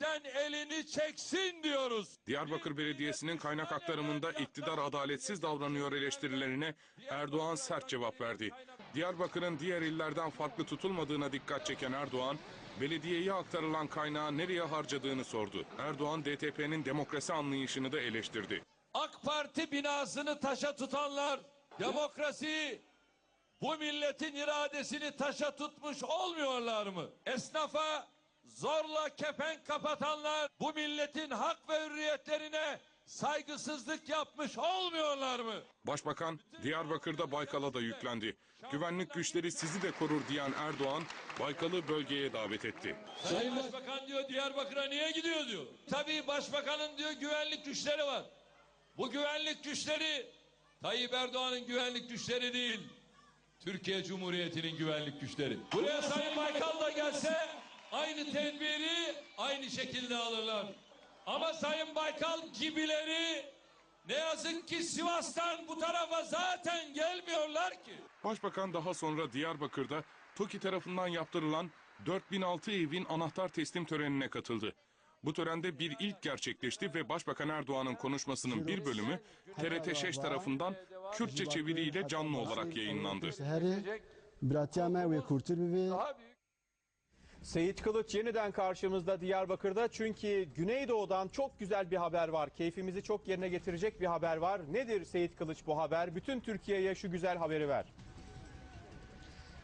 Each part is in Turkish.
Den elini çeksin diyoruz. Diyarbakır Belediyesi'nin kaynak aktarımında iktidar adaletsiz davranıyor eleştirilerine Erdoğan sert cevap verdi. Diyarbakır'ın diğer illerden farklı tutulmadığına dikkat çeken Erdoğan, belediyeye aktarılan kaynağı nereye harcadığını sordu. Erdoğan DTP'nin demokrasi anlayışını da eleştirdi. AK Parti binasını taşa tutanlar demokrasiyi bu milletin iradesini taşa tutmuş olmuyorlar mı? Esnafa zorla kepenk kapatanlar bu milletin hak ve hürriyetlerine saygısızlık yapmış olmuyorlar mı? Başbakan Diyarbakır'da Baykal'a da yüklendi. Güvenlik güçleri sizi de korur diyen Erdoğan, Baykal'ı bölgeye davet etti. Sayın Başbakan diyor Diyarbakır'a niye gidiyor diyor. Tabii başbakanın diyor güvenlik güçleri var. Bu güvenlik güçleri Tayyip Erdoğan'ın güvenlik güçleri değil. Türkiye Cumhuriyeti'nin güvenlik güçleri. Buraya Sayın Baykal da gelse aynı tedbiri aynı şekilde alırlar. Ama Sayın Baykal gibileri ne yazık ki Sivas'tan bu tarafa zaten gelmiyorlar ki. Başbakan daha sonra Diyarbakır'da TOKİ tarafından yaptırılan 4006 evin anahtar teslim törenine katıldı. Bu törende bir ilk gerçekleşti ve Başbakan Erdoğan'ın konuşmasının bir bölümü TRT 6 tarafından Kürtçe çeviriyle canlı olarak yayınlandı. Daha büyük Seyit Kılıç yeniden karşımızda Diyarbakır'da çünkü Güneydoğu'dan çok güzel bir haber var. Keyfimizi çok yerine getirecek bir haber var. Nedir Seyit Kılıç bu haber? Bütün Türkiye'ye şu güzel haberi ver.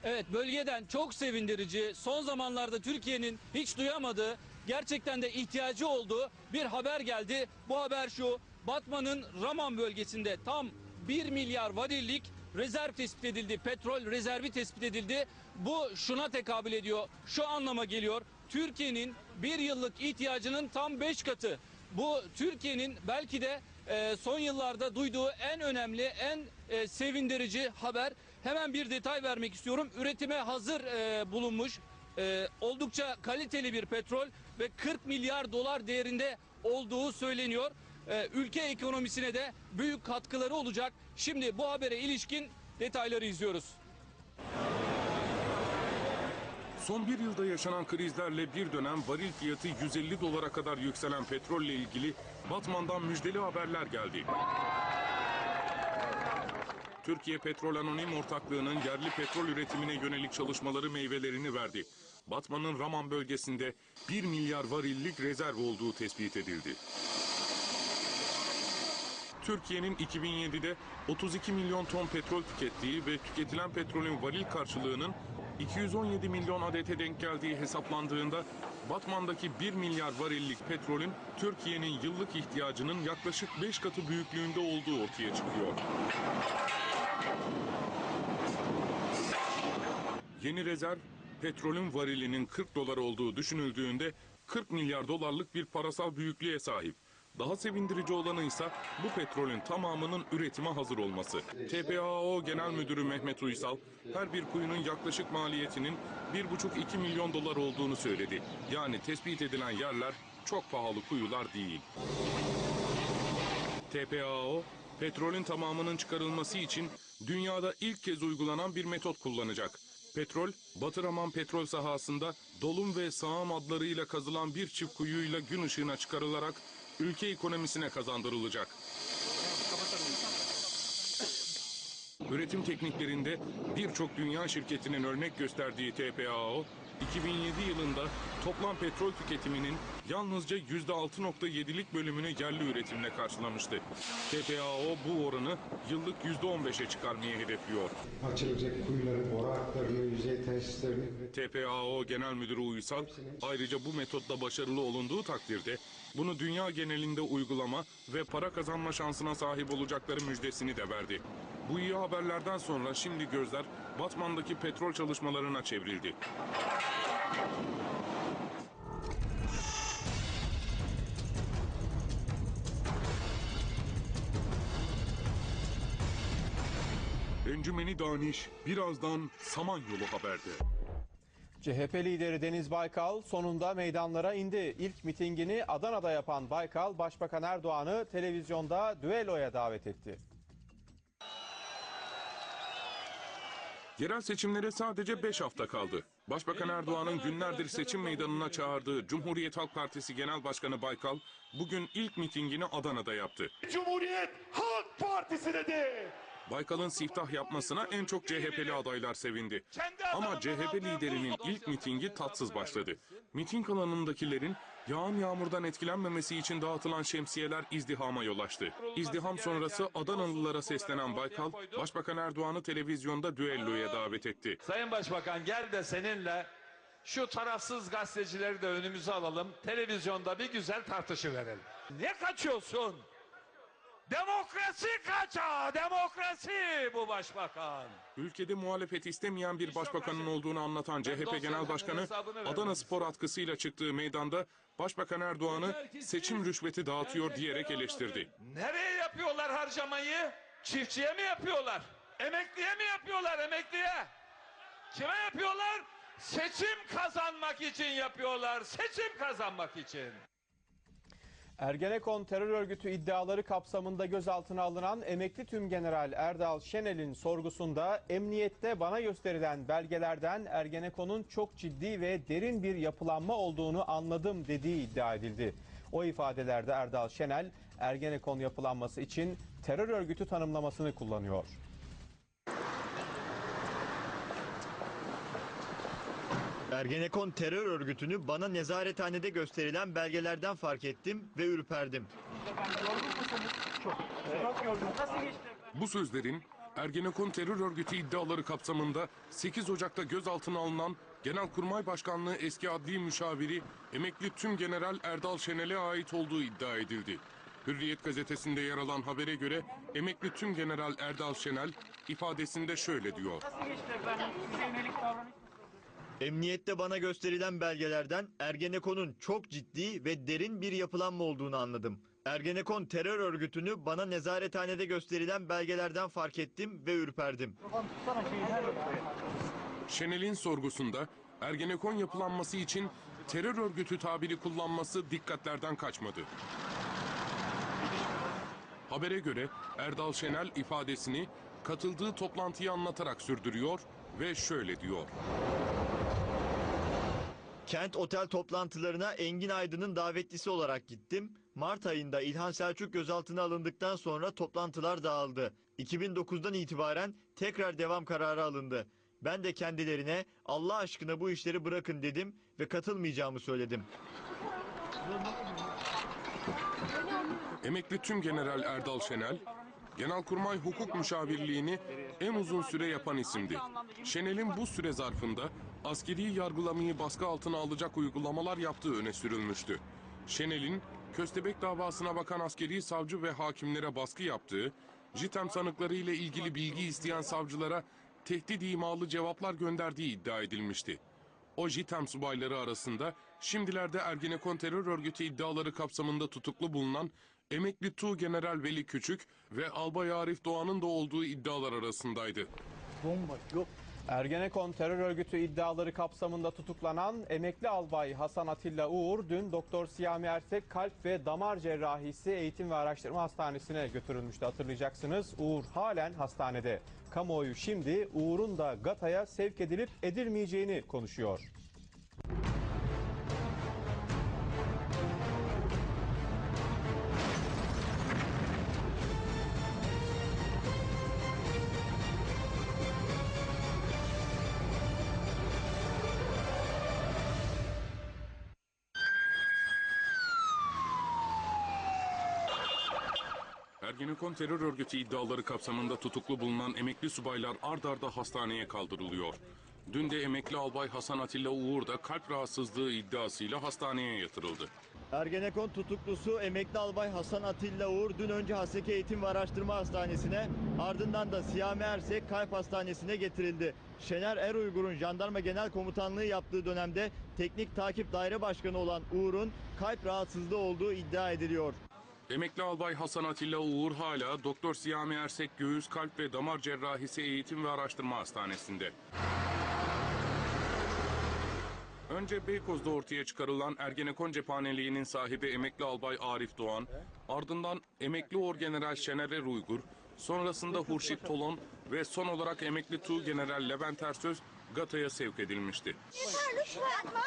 Evet bölgeden çok sevindirici son zamanlarda Türkiye'nin hiç duyamadığı gerçekten de ihtiyacı olduğu bir haber geldi. Bu haber şu Batman'ın Raman bölgesinde tam 1 milyar varillik rezerv tespit edildi. Petrol rezervi tespit edildi. Bu şuna tekabül ediyor. Şu anlama geliyor. Türkiye'nin bir yıllık ihtiyacının tam 5 katı. Bu Türkiye'nin belki de e, son yıllarda duyduğu en önemli, en e, sevindirici haber. Hemen bir detay vermek istiyorum. Üretime hazır e, bulunmuş e, oldukça kaliteli bir petrol ve 40 milyar dolar değerinde olduğu söyleniyor. E, ülke ekonomisine de büyük katkıları olacak. Şimdi bu habere ilişkin detayları izliyoruz. Son bir yılda yaşanan krizlerle bir dönem varil fiyatı 150 dolara kadar yükselen petrolle ilgili Batman'dan müjdeli haberler geldi. Türkiye Petrol Anonim Ortaklığı'nın yerli petrol üretimine yönelik çalışmaları meyvelerini verdi. Batman'ın Raman bölgesinde 1 milyar varillik rezerv olduğu tespit edildi. Türkiye'nin 2007'de 32 milyon ton petrol tükettiği ve tüketilen petrolün varil karşılığının 217 milyon adete denk geldiği hesaplandığında Batman'daki 1 milyar varillik petrolün Türkiye'nin yıllık ihtiyacının yaklaşık 5 katı büyüklüğünde olduğu ortaya çıkıyor. Yeni rezerv petrolün varilinin 40 dolar olduğu düşünüldüğünde 40 milyar dolarlık bir parasal büyüklüğe sahip. Daha sevindirici olanı ise bu petrolün tamamının üretime hazır olması. TPAO Genel Müdürü Mehmet Uysal, her bir kuyunun yaklaşık maliyetinin 1,5-2 milyon dolar olduğunu söyledi. Yani tespit edilen yerler çok pahalı kuyular değil. TPAO, petrolün tamamının çıkarılması için dünyada ilk kez uygulanan bir metot kullanacak. Petrol, Batıraman petrol sahasında dolum ve sağım adlarıyla kazılan bir çift kuyuyla gün ışığına çıkarılarak ülke ekonomisine kazandırılacak. Üretim tekniklerinde birçok dünya şirketinin örnek gösterdiği TPAO, 2007 yılında toplam petrol tüketiminin yalnızca %6.7'lik bölümünü yerli üretimle karşılamıştı. TPAO bu oranı yıllık %15'e çıkarmayı hedefliyor. açılacak kuyuların boru hatlarını, yüzey tesislerini TPAO Genel Müdürü Uysal ayrıca bu metotla başarılı olunduğu takdirde bunu dünya genelinde uygulama ve para kazanma şansına sahip olacakları müjdesini de verdi. Bu iyi haberlerden sonra şimdi gözler Batman'daki petrol çalışmalarına çevrildi. Encümeni Daniş birazdan Samanyolu Haber'de. CHP lideri Deniz Baykal sonunda meydanlara indi. İlk mitingini Adana'da yapan Baykal, Başbakan Erdoğan'ı televizyonda düelloya davet etti. Yerel seçimlere sadece 5 hafta kaldı. Başbakan Erdoğan'ın günlerdir seçim meydanına çağırdığı Cumhuriyet Halk Partisi Genel Başkanı Baykal bugün ilk mitingini Adana'da yaptı. Cumhuriyet Halk Partisi dedi. Baykal'ın siftah yapmasına en çok CHP'li adaylar sevindi. Ama CHP liderinin ilk mitingi tatsız başladı. Miting alanındakilerin yağan yağmurdan etkilenmemesi için dağıtılan şemsiyeler izdihama yol açtı. İzdiham sonrası Adanalılara seslenen Baykal, Başbakan Erdoğan'ı televizyonda düelloya davet etti. Sayın Başbakan gel de seninle şu tarafsız gazetecileri de önümüze alalım. Televizyonda bir güzel tartışıverelim. Ne kaçıyorsun? Demokrasi kaça, demokrasi bu başbakan. Ülkede muhalefet istemeyen bir başbakanın olduğunu anlatan CHP Genel Başkanı Adana Spor atkısıyla çıktığı meydanda Başbakan Erdoğan'ı seçim rüşveti dağıtıyor diyerek eleştirdi. Nereye yapıyorlar harcamayı? Çiftçiye mi yapıyorlar? Emekliye mi yapıyorlar emekliye? Kime yapıyorlar? Seçim kazanmak için yapıyorlar. Seçim kazanmak için. Ergenekon terör örgütü iddiaları kapsamında gözaltına alınan emekli tümgeneral Erdal Şenel'in sorgusunda emniyette bana gösterilen belgelerden Ergenekon'un çok ciddi ve derin bir yapılanma olduğunu anladım dediği iddia edildi. O ifadelerde Erdal Şenel Ergenekon yapılanması için terör örgütü tanımlamasını kullanıyor. Ergenekon terör örgütünü bana nezarethanede gösterilen belgelerden fark ettim ve ürperdim. Bu sözlerin Ergenekon terör örgütü iddiaları kapsamında 8 Ocak'ta gözaltına alınan Genelkurmay Başkanlığı eski adli müşaviri emekli tüm general Erdal Şenel'e ait olduğu iddia edildi. Hürriyet gazetesinde yer alan habere göre emekli tüm general Erdal Şenel ifadesinde şöyle diyor. Emniyette bana gösterilen belgelerden Ergenekon'un çok ciddi ve derin bir yapılanma olduğunu anladım. Ergenekon terör örgütünü bana nezarethanede gösterilen belgelerden fark ettim ve ürperdim. Şenel'in sorgusunda Ergenekon yapılanması için terör örgütü tabiri kullanması dikkatlerden kaçmadı. Habere göre Erdal Şenel ifadesini katıldığı toplantıyı anlatarak sürdürüyor ve şöyle diyor. Kent otel toplantılarına Engin Aydın'ın davetlisi olarak gittim. Mart ayında İlhan Selçuk gözaltına alındıktan sonra toplantılar dağıldı. 2009'dan itibaren tekrar devam kararı alındı. Ben de kendilerine Allah aşkına bu işleri bırakın dedim ve katılmayacağımı söyledim. Emekli tüm general Erdal Şenel, Genelkurmay Hukuk Müşavirliğini en uzun süre yapan isimdi. Şenel'in bu süre zarfında askeri yargılamayı baskı altına alacak uygulamalar yaptığı öne sürülmüştü. Şenel'in Köstebek davasına bakan askeri savcı ve hakimlere baskı yaptığı, JITEM sanıkları ile ilgili bilgi isteyen savcılara tehdit imalı cevaplar gönderdiği iddia edilmişti. O JITEM subayları arasında şimdilerde Ergenekon terör örgütü iddiaları kapsamında tutuklu bulunan emekli Tu General Veli Küçük ve Albay Arif Doğan'ın da olduğu iddialar arasındaydı. Ergenekon terör örgütü iddiaları kapsamında tutuklanan emekli albay Hasan Atilla Uğur dün Doktor Siyami Ersek Kalp ve Damar Cerrahisi Eğitim ve Araştırma Hastanesi'ne götürülmüştü hatırlayacaksınız. Uğur halen hastanede. Kamuoyu şimdi Uğur'un da GATA'ya sevk edilip edilmeyeceğini konuşuyor. Ergenekon terör örgütü iddiaları kapsamında tutuklu bulunan emekli subaylar ard arda hastaneye kaldırılıyor. Dün de emekli albay Hasan Atilla Uğur da kalp rahatsızlığı iddiasıyla hastaneye yatırıldı. Ergenekon tutuklusu emekli albay Hasan Atilla Uğur dün önce Haseki Eğitim ve Araştırma Hastanesi'ne ardından da Siyami Ersek Kalp Hastanesi'ne getirildi. Şener Er Uygur'un jandarma genel komutanlığı yaptığı dönemde teknik takip daire başkanı olan Uğur'un kalp rahatsızlığı olduğu iddia ediliyor. Emekli albay Hasan Atilla Uğur hala Doktor Siyami Ersek Göğüs Kalp ve Damar Cerrahisi Eğitim ve Araştırma Hastanesi'nde. Önce Beykoz'da ortaya çıkarılan Ergenekon cephaneliğinin sahibi emekli albay Arif Doğan, ardından emekli orgeneral Şener Er Uygur, sonrasında Hurşit Tolon ve son olarak emekli Tuğ General Levent Ersöz GATA'ya sevk edilmişti. Yeter lütfen.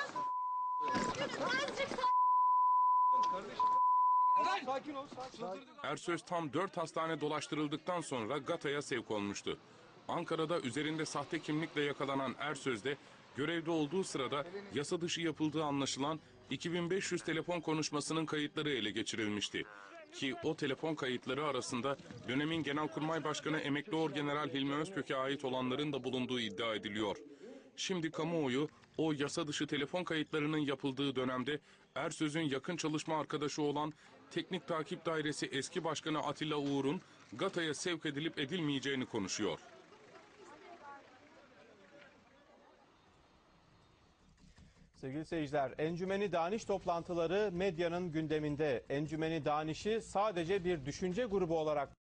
Azıcık Ersöz tam 4 hastane dolaştırıldıktan sonra GATA'ya sevk olmuştu. Ankara'da üzerinde sahte kimlikle yakalanan Ersöz'de görevde olduğu sırada yasa dışı yapıldığı anlaşılan 2500 telefon konuşmasının kayıtları ele geçirilmişti. Ki o telefon kayıtları arasında dönemin Genelkurmay Başkanı Emekli Orgeneral Hilmi Özkök'e ait olanların da bulunduğu iddia ediliyor. Şimdi kamuoyu o yasa dışı telefon kayıtlarının yapıldığı dönemde Ersöz'ün yakın çalışma arkadaşı olan Teknik Takip Dairesi eski başkanı Atilla Uğur'un GATA'ya sevk edilip edilmeyeceğini konuşuyor. Sevgili seyirciler, Encümeni Daniş toplantıları medyanın gündeminde. Encümeni Daniş'i sadece bir düşünce grubu olarak